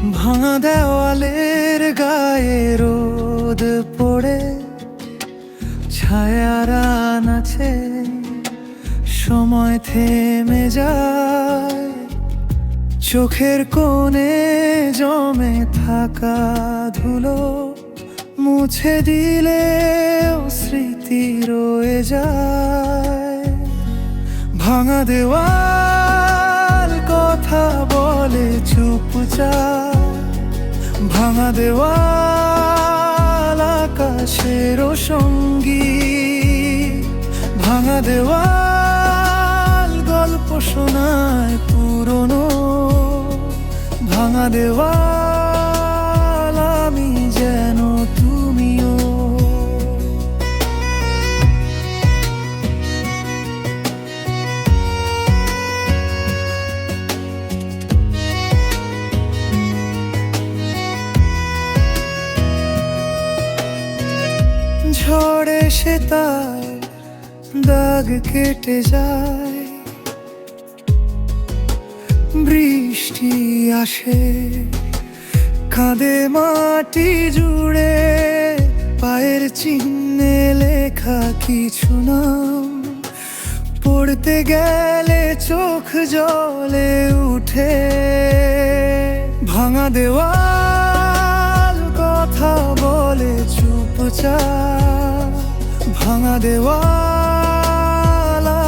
ভাঙা দেওয়ালের গায়ে রোদ পড়ে ছায়ার আছে, সময় থেমে যায়, চোখের কোণে জমে থাকা ধুলো মুছে দিলে স্মৃতি রয়ে যায়। ভাঙা দেওয়াল কথা বলে চুপচাপ ভাঙা দেওয়াল আকাশেরও সঙ্গী ভাঙা দেওয়াল গল্প শোনায় পুরনো ভাঙা দেওয়াল ঝড়ে সে তার দাগ কেটে যায়। বৃষ্টি আসে, কাঁদে মাটি জুড়ে, পায়ের চিহ্নে লেখা কিছু নাম। পড়তে গেলে চোখ জলে উঠে, ভাঙা দেওয়াল কথা বলে চুপচাপ ভাঙা দেওয়াল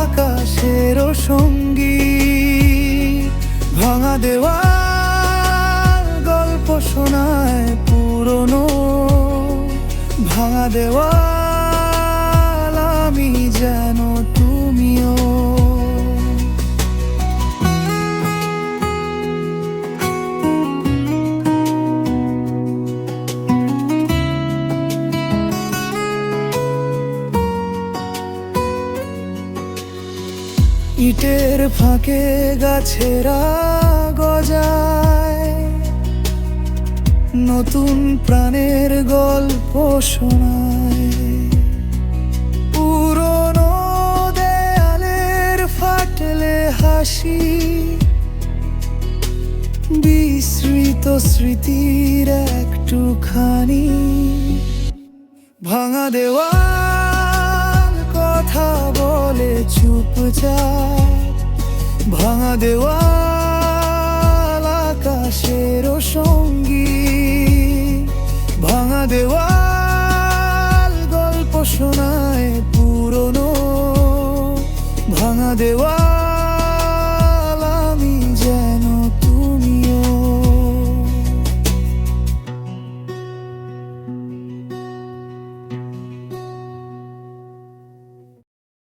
আকাশের সঙ্গী ভাঙা দেওয়াল গল্প শোনায় পুরনো। ভাঙা দেওয়াল আমি যেন ইটের ফাঁকে গাছেরা গজায়। নতুন প্রাণের গল্প শোনায়। পুরনো দেয়ালের ফাটলে হাসি। বিস্মৃত স্মৃতির একটুখানি ভাঙা দেওয়াল। কথা বলে চুপচাপ ভাঙা দেওয়াল